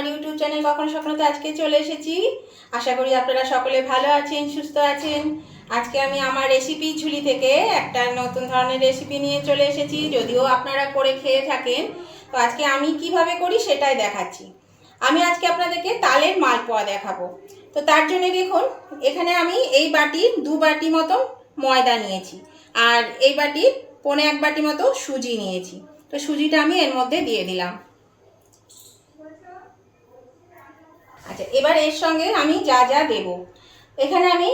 আমার YouTube channel কখনো স্বপ্নতে আজকে চলে এসেছি। আশা করি আপনারা সকলে ভালো আছেন, সুস্থ আছেন। আজকে আমি আমার রেসিপি ঝুলি থেকে একটা নতুন ধরনের রেসিপি নিয়ে চলে এসেছি, যদিও আপনারা করে খেয়ে থাকেন। তো আজকে আমি কীভাবে করি সেটাই দেখাচ্ছি। আমি আজকে আপনাদেরকে তালের মালপোয়া দেখাবো। তো তার জন্য দেখুন, এখানে আমি এই বাটির দু বাটি মতো ময়দা নিয়েছি আর এই বাটির পনে এক বাটি মতো সুজি নিয়েছি। তো সুজিটা আমি এর মধ্যে দিয়ে দিলাম। আচ্ছা এবার এর সঙ্গে আমি যা যা দেব। এখানে আমি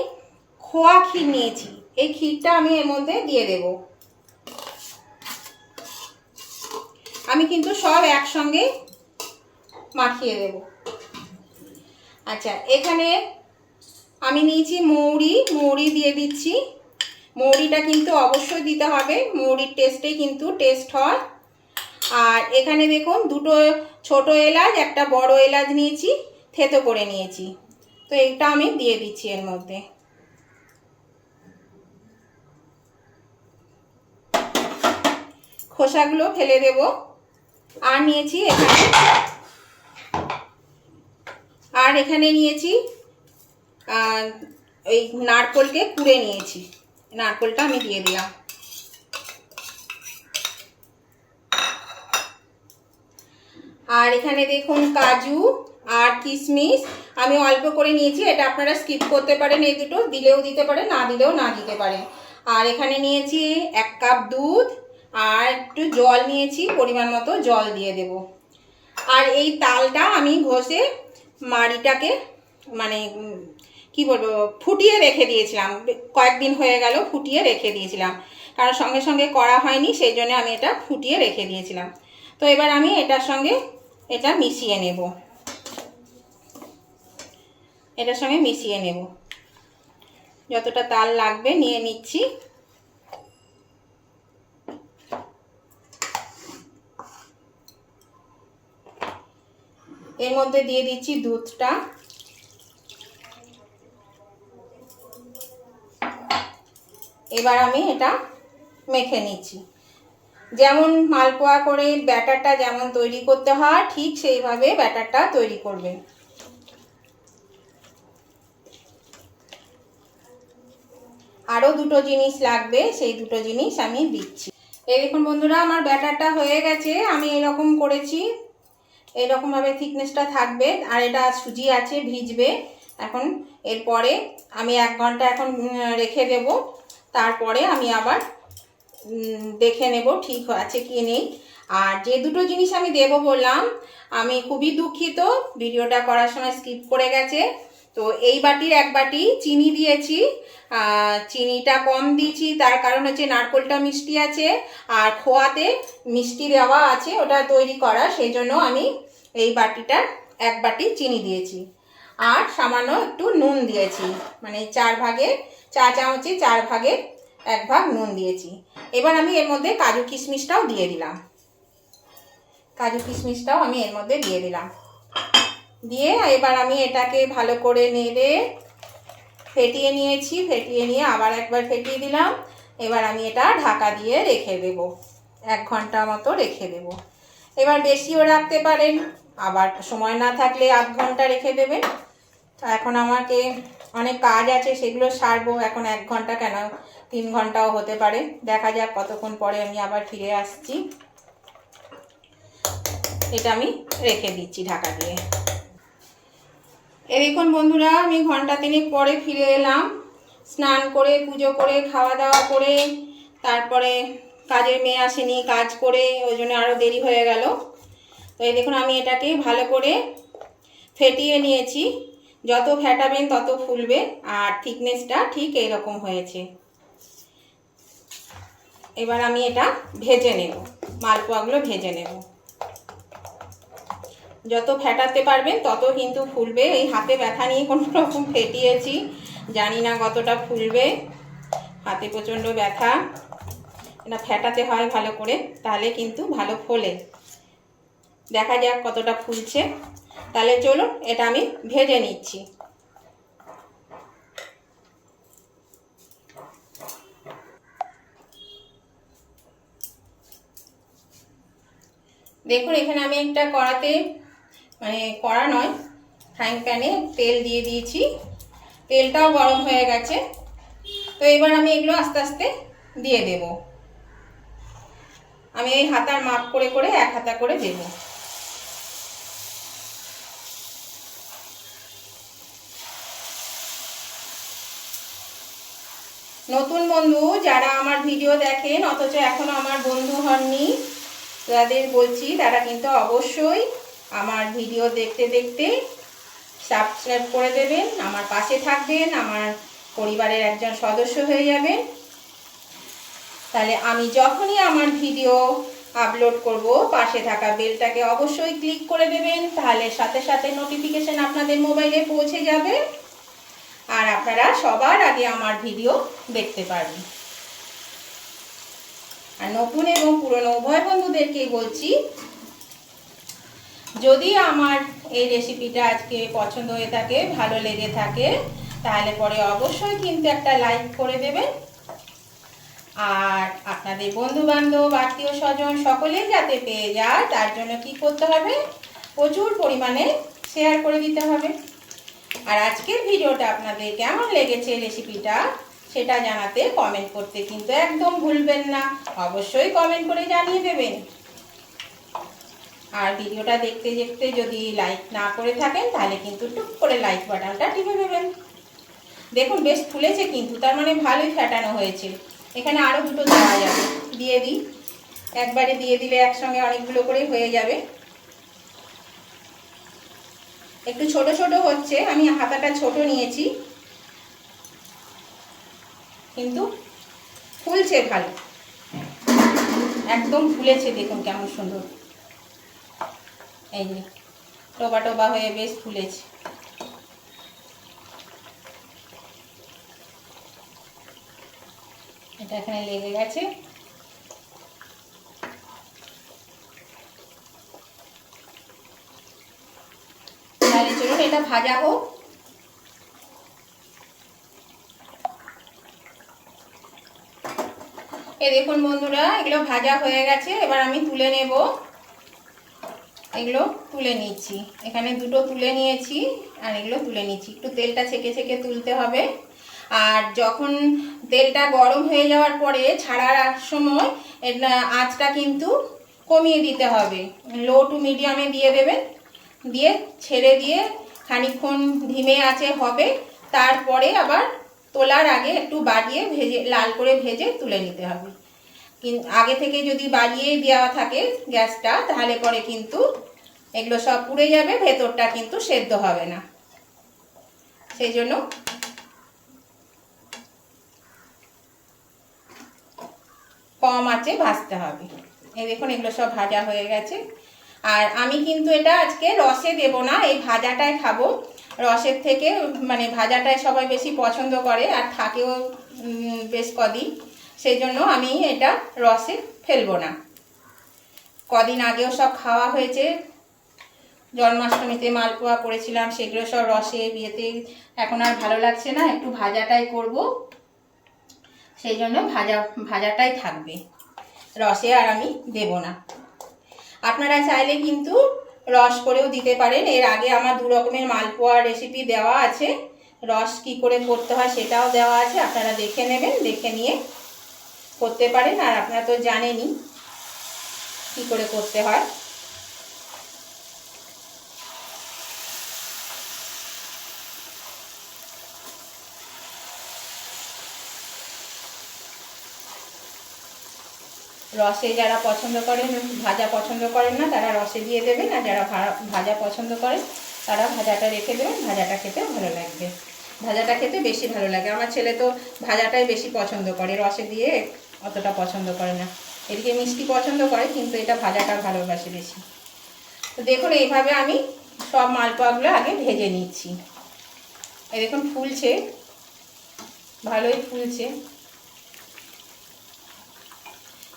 খোয়া ক্ষীর নিয়েছি। এই ক্ষীরটা আমি এর মধ্যে দিয়ে দেব। আমি কিন্তু সব একসঙ্গে মাখিয়ে দেব। আচ্ছা এখানে আমি নিয়েছি মৌরি। মৌরি দিয়ে দিচ্ছি। মৌরিটা কিন্তু অবশ্যই দিতে হবে। মৌরির টেস্টেই কিন্তু টেস্ট হয়। আর এখানে দেখুন, দুটো ছোট এলাচ, একটা বড় এলাচ নিয়েছি। থেতো করে নিয়েছি। তো এটা আমি দিয়ে দিচ্ছি এর মধ্যে। খোসাগুলো ফেলে দেব। আর নিয়েছি এখানে আর এখানে নিয়েছি ওই নারকোলকে কুড়ে নিয়েছি। নারকোলটা আমি দিয়ে দিলাম। আর এখানে দেখুন কাজু আর কিশমিশ আমি অল্প করে নিয়েছি, এটা আপনারা স্কিপ করতে পারেন এই দুটো, দিলেও দিতে পারেন, না দিলেও না দিতে পারেন। আর এখানে নিয়েছি এক কাপ দুধ, আর একটু জল নিয়েছি, পরিমাণ মতো জল দিয়ে দেব। আর এই তালটা আমি ঘষে মাড়িটাকে মানে কি বলব, ফুটিয়ে রেখে দিয়েছিলাম। কয়েকদিন হয়ে গেল ফুটিয়ে রেখে দিয়েছিলাম। কারণ সঙ্গে সঙ্গে করা হয়নি, সেই জন্য আমি এটা ফুটিয়ে রেখে দিয়েছিলাম। তো এবার আমি এটার সঙ্গে এটা মিশিয়ে নেব। এটার সঙ্গে মিশিয়ে নেব। যতটা তাল লাগবে নিয়ে নিচ্ছি। এর মধ্যে দিয়ে দিচ্ছি দুধটা। এবার আমি এটা মেখে নিচ্ছি। যেমন মালপোয়া করে ব্যাটারটা যেমন তৈরি করতে হয়, ঠিক সেইভাবে ব্যাটারটা তৈরি করবেন। আরও দুটো জিনিস লাগবে, সেই দুটো জিনিস আমি দিচ্ছি। এই দেখুন বন্ধুরা, আমার ব্যাটারটা হয়ে গেছে, আমি এরকম করেছি। এরকমভাবে থিকনেসটা থাকবে, আর এটা সুজি আছে, ভিজবে। এখন এরপরে আমি এক ঘণ্টা এখন রেখে দেব। তারপরে আমি আবার দেখে নেব ঠিক আছে কি নেই। আর যে দুটো জিনিস আমি দেব বললাম, আমি খুবই দুঃখিত, ভিডিওটা করার সময় স্কিপ করে গেছে। তো এই বাটির এক বাটি চিনি দিয়েছি। চিনিটা কম দিয়েছি, তার কারণ হচ্ছে নারকোলটা মিষ্টি আছে আর খোয়াতে মিষ্টি দেওয়া আছে, ওটা তৈরি করা সেই জন্য আমি এই বাটিটা এক বাটি চিনি দিয়েছি। আর সামান্য একটু নুন দিয়েছি মানে চার ভাগে, চা চামচে চার ভাগে এক ভাগ নুন দিয়েছি। এবার আমি এর মধ্যে কাজু কিশমিশটাও দিয়ে দিলাম। কাজু কিশমিশটাও আমি এর মধ্যে দিয়ে দিলাম। দিয়ে এবার আমি এটাকে ভালো করে নেড়ে ফেটিয়ে নিয়েছি, ফেটিয়ে নিয়ে আবার একবার ফেটিয়ে দিলাম। এবার আমি এটা ঢাকা দিয়ে রেখে দেব, এক ঘণ্টা মতো রেখে দেব। এবার বেশিও রাখতে পারেন, আবার সময় না থাকলে আধ ঘণ্টা রেখে দেবেন। এখন আমাকে অনেক কাজ আছে, সেগুলো সারবো। এখন এক ঘণ্টা কেন? তিন ঘন্টাও হতে পারে। দেখা যাক কতক্ষণ পরে আমি আবার ফিরে আসছি। এটা আমি রেখে দিচ্ছি ঢাকা দিয়ে। এ দেখুন বন্ধুরা, আমি ঘণ্টা তিনেক পরে ফিরে এলাম। স্নান করে, পুজো করে খাওয়া দাওয়া করে, তারপরে কাজের মেয়ে আসেনি, কাজ করে, ওই জন্য আরও দেরি হয়ে গেল। তো এই দেখুন, আমি এটাকে ভালো করে ফেটিয়ে নিয়েছি। যত ফেটাবেন, তত ফুলবে, আর থিকনেসটা ঠিক এইরকম হয়েছে। এবার আমি এটা ভেজে নেব, মালপোয়াগুলো ভেজে নেব। যত ফেটাতে পারবেন তত কিন্তু ফুলবে। এই হাতে ব্যথা নিয়ে কোনো রকম ফেটিয়েছি। জানি না কতটা ফুলবে। হাতে প্রচণ্ড ব্যথা। এটা ফেটাতে হয় ভালো করে, তাহলে কিন্তু ভালো ফোলে। দেখা যাক কতটা ফুলছে। তাহলে চলুন, এটা আমি ভেজে নিচ্ছি। দেখুন, এখানে আমি একটা কড়াতে মানে কড়া নয় ফ্রাইং প্যানে তেল দিয়ে দিয়েছি। তেলটাও গরম হয়ে গেছে। তো এবার আমি এগুলো আস্তে আস্তে দিয়ে দেব। আমি এই হাতার মাপ করে করে এক হাতা করে দেব। নতুন বন্ধু, যারা আমার ভিডিও দেখেন, অথচ এখনও আমার বন্ধু হননি, তাদের বলছি, তারা কিন্তু অবশ্যই আমার ভিডিও দেখতে দেখতে সাবস্ক্রাইব করে দেবেন, আমার পাশে থাকবেন, আমার পরিবারের একজন সদস্য হয়ে যাবেন। তাহলে আমি যখনই আমার ভিডিও আপলোড করব, পাশে থাকা বেলটাকে অবশ্যই ক্লিক করে দেবেন, তাহলে সাথে সাথে নোটিফিকেশন আপনাদের মোবাইলে পৌঁছে যাবে। আর আপনারা সবার আগে আমার ভিডিও দেখতে পারবেন। আর নতুন এবং পুরনো উভয় বন্ধুদেরকেই বলছি যদি আমার এই রেসিপিটা আজকে পছন্দ হয়ে থাকে, ভালো লেগে থাকে, তাহলে পরে অবশ্যই কিন্তু একটা লাইক করে দেবেন। আর আপনাদের বন্ধু বান্ধব আত্মীয় স্বজন সকলেই যাতে পেয়ে যায়, তার জন্য কি করতে হবে? প্রচুর পরিমাণে শেয়ার করে দিতে হবে। আর আজকের ভিডিওটা আপনাদের কেমন লেগেছে রেসিপিটা সেটা জানাতে কমেন্ট করতে কিন্তু একদম ভুলবেন না। অবশ্যই কমেন্ট করে জানিয়ে দেবেন। আর ভিডিওটা দেখতে দেখতে যদি লাইক না করে থাকেন, তাহলে কিন্তু টুক করে লাইক বাটনটা টিপে দেবেন। দেখুন, বেশ ফুলেছে কিন্তু, তার মানে ভালোই ফ্যাটানো হয়েছে। এখানে আরও দুটো দেওয়া যাবে, দিয়ে দিই। একবারে দিয়ে দিলে একসঙ্গে অনেকগুলো করেই হয়ে যাবে। একটু ছোট ছোট হচ্ছে, আমি হাতাটা ছোট নিয়েছি। কিন্তু ফুলছে ভালো। একদম ফুলেছে, দেখুন কেমন সুন্দর। এই যে টোবা টোবা হয়ে বেশ ফুলেছে। এটা এখানে লেগে গেছে। চলুন এটা ভাজা হোক। এই দেখুন বন্ধুরা, এগুলো ভাজা হয়ে গেছে, এবার আমি তুলে নেব। এগুলো তুলে নিচ্ছি। এখানে দুটো তুলে নিয়েছি আর এগুলো তুলে নিচ্ছি। একটু তেলটা ছেঁকে ছেঁকে তুলতে হবে। আর যখন তেলটা গরম হয়ে যাওয়ার পরে ছাড়ার সময় আঁচটা কিন্তু কমিয়ে দিতে হবে। লো টু মিডিয়ামে দিয়ে দেবেন। দিয়ে ছেড়ে দিয়ে খানিক্ষণ ধিমে আছে হবে। তারপরে আবার তোলার আগে একটু বাড়িয়ে ভেজে, লাল করে ভেজে তুলে নিতে হবে। কিন্তু আগে থেকে যদি বাড়িয়ে দেওয়া থাকে গ্যাসটা, তাহলে পরে কিন্তু এগুলো সব পুড়ে যাবে, ভেতরটা কিন্তু সেদ্ধ হবে না। সেই জন্য কম আছে ভাজতে হবে। এই দেখুন, এগুলো সব ভাজা হয়ে গেছে। আর আমি কিন্তু এটা আজকে রসে দেব না, এই ভাজাটাই খাব। রসের থেকে মানে ভাজাটাই সবাই বেশি পছন্দ করে, আর থাকেও বেশ কদিন। সেই জন্য আমি এটা রসে ফেলব না। কদিন আগেও সব খাওয়া হয়েছে জন্মাষ্টমীতে মালপোয়া করেছিলাম, সেগুলো সব রসে, বিয়েতে এখন আর ভালো লাগছে না, একটু ভাজাটাই করব। সেই জন্য ভাজা, ভাজাটাই থাকবে। রসে আর আমি দেব না। আপনারা চাইলে কিন্তু রস করেও দিতে পারেন। এর আগে আমার দু রকমের মালপোয়া রেসিপি দেওয়া আছে। রস কি করে করতে হয় সেটাও দেওয়া আছে, আপনারা দেখে নেবেন, দেখে নিয়ে করতে পারেন। আর আপনারা তো জানেনই কি করে করতে হয়। রসে যারা পছন্দ করেন, ভাজা পছন্দ করেন না, তারা রসে দিয়ে দেবেন আর যারা ভাজা পছন্দ করেন, তারা ভাজাটা রেখে দেবেন, ভাজাটা খেতে ভালো লাগবে। ভাজাটা খেতে বেশি ভালো লাগে। আমার ছেলে তো ভাজাটাই বেশি পছন্দ করে, রসে দিয়ে অতটা পছন্দ করে না। এদিকে মিষ্টি পছন্দ করে, কিন্তু এটা ভাজাটা ভালোবাসে বেশি। তো দেখুন, এইভাবে আমি সব মালপোয়াগুলো আগে ভেজে নিচ্ছি। এই দেখুন, ফুলছে। ভালোই ফুলছে।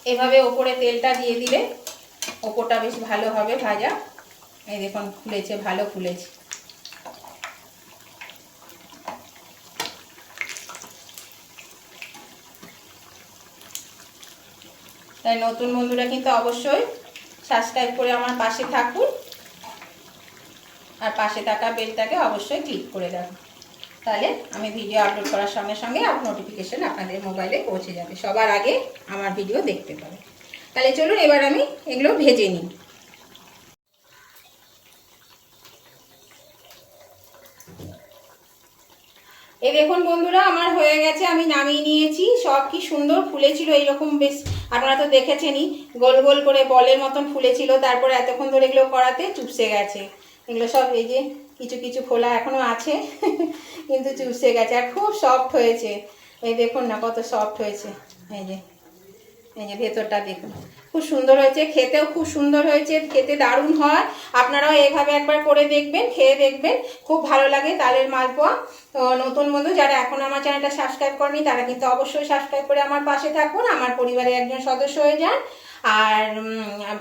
এভাবে ওপরে তেলটা দিয়ে দিলে ওপরটা বেশ ভালো হবে ভাজা। এই দেখুন খুলেছে ভালো খুলেছে তাই নতুন বন্ধুরা কিন্তু অবশ্যই সাবস্ক্রাইব করে আমার পাশে থাকুন। আর পাশে থাকা বেলটাকে অবশ্যই ক্লিক করে দেবেন তাহলে আমি ভিডিও আপলোড করার সঙ্গে সঙ্গে নোটিফিকেশন আপনাদের মোবাইলে পৌঁছে যাবে। সবার আগে আমার ভিডিও দেখতে পাবে। তাহলে চলুন এবার আমি এগুলো ভেজে নিই। এই দেখুন বন্ধুরা, আমার হয়ে গেছে, আমি নামিয়ে নিয়েছি। সব কি সুন্দর ফুলেছিল এইরকম, বেশ আপনারা তো দেখেছেনই। গোল গোল করে বলের মতন ফুলেছিল, তারপরে এতক্ষণ ধরে এগুলো করাতে চুপসে গেছে। এগুলো সব এই যে কিছু কিছু খোলা এখনও আছে, কিন্তু চুপসে গেছে আর খুব সফট হয়েছে। এই দেখুন না কত সফট হয়েছে। এই যে এই যে ভেতরটা দেখুন। খুব সুন্দর হয়েছে, খেতেও খুব সুন্দর হয়েছে, খেতে দারুণ হয়। আপনারাও এইভাবে একবার করে দেখবেন, খেয়ে দেখবেন। খুব ভালো লাগে তালের মালপোয়া। তো নতুন বন্ধু যারা এখন আমার চ্যানেলটা সাবস্ক্রাইব করেনি, তারা কিন্তু অবশ্যই সাবস্ক্রাইব করে আমার পাশে থাকুন। আমার পরিবারের একজন সদস্য হয়ে যান। আর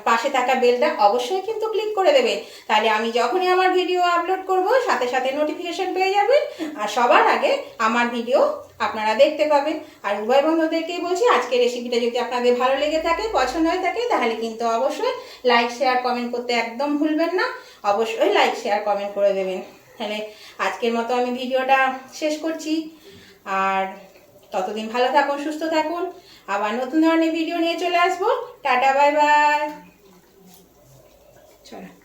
পাশে থাকা বেলটা অবশ্যই কিন্তু ক্লিক করে দেবে। তাহলে আমি যখনই আমার ভিডিও আপলোড করব, সাথে সাথে নোটিফিকেশন পেয়ে যাবেন। আর সবার আগে আমার ভিডিও আপনারা দেখতে পাবেন। আর উভয় বন্ধুদেরকেই বলছি, আজকের রেসিপিটা যদি আপনাদের ভালো লেগে থাকে, পছন্দ হয়ে থাকে, তাহলে কিন্তু অবশ্যই লাইক শেয়ার কমেন্ট করতে একদম ভুলবেন না। অবশ্যই লাইক শেয়ার কমেন্ট করে দেবেন। তাহলে আজকের মতো আমি ভিডিওটা শেষ করছি। আর ততদিন ভালো থাকুন, সুস্থ থাকুন। আবার নতুন ধরনের ভিডিও নিয়ে চলে আসব। Tata bye bye. চলো।